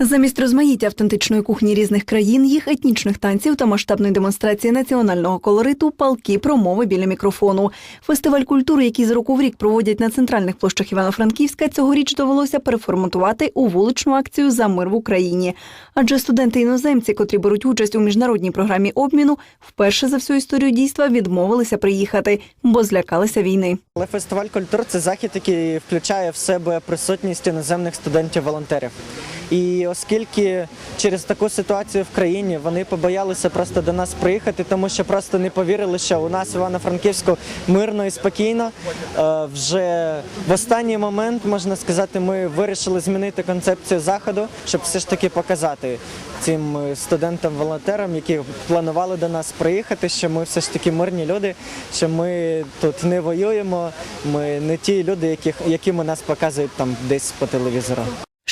Замість розмаїття автентичної кухні різних країн, їх етнічних танців та масштабної демонстрації національного колориту палки промови біля мікрофону. Фестиваль культури, який з року в рік проводять на центральних площах Івано-Франківська, цьогоріч довелося переформатувати у вуличну акцію за мир в Україні. Адже студенти-іноземці, котрі беруть участь у міжнародній програмі обміну, вперше за всю історію дійства відмовилися приїхати, бо злякалися війни. Але фестиваль культур це захід, який включає в себе присутність іноземних студентів-волонтерів. І оскільки через таку ситуацію в країні вони побоялися просто до нас приїхати, тому що просто не повірили, що у нас в Івано-Франківську мирно і спокійно. Е, Вже в останній момент можна сказати, ми вирішили змінити концепцію заходу, щоб все ж таки показати цим е, студентам-волонтерам, які планували до нас приїхати, що ми все ж таки мирні люди, що ми тут не воюємо. Ми не ті люди, яких якими нас показують там десь по телевізору.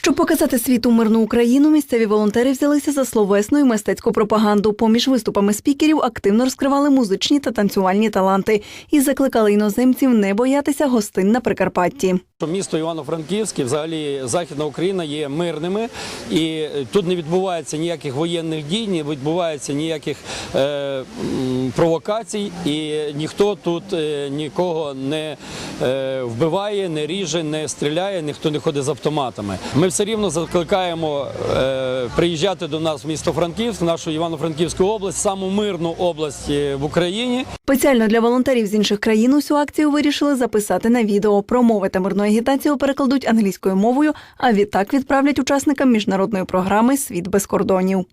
Щоб показати світу мирну Україну, місцеві волонтери взялися за словесну і мистецьку пропаганду. Поміж виступами спікерів активно розкривали музичні та танцювальні таланти і закликали іноземців не боятися гостин на Прикарпатті. Місто Івано-Франківське, взагалі Західна Україна є мирними, і тут не відбувається ніяких воєнних дій, не відбувається ніяких е, провокацій, і ніхто тут е, нікого не е, вбиває, не ріже, не стріляє, ніхто не ходить з автоматами. Ми все рівно закликаємо е, приїжджати до нас в місто Франківськ, в нашу Івано-Франківську область, саму мирну область е, в Україні. Спеціально для волонтерів з інших країн усю акцію вирішили записати на відео. Промови та мирну агітацію перекладуть англійською мовою, а відтак відправлять учасникам міжнародної програми Світ без кордонів.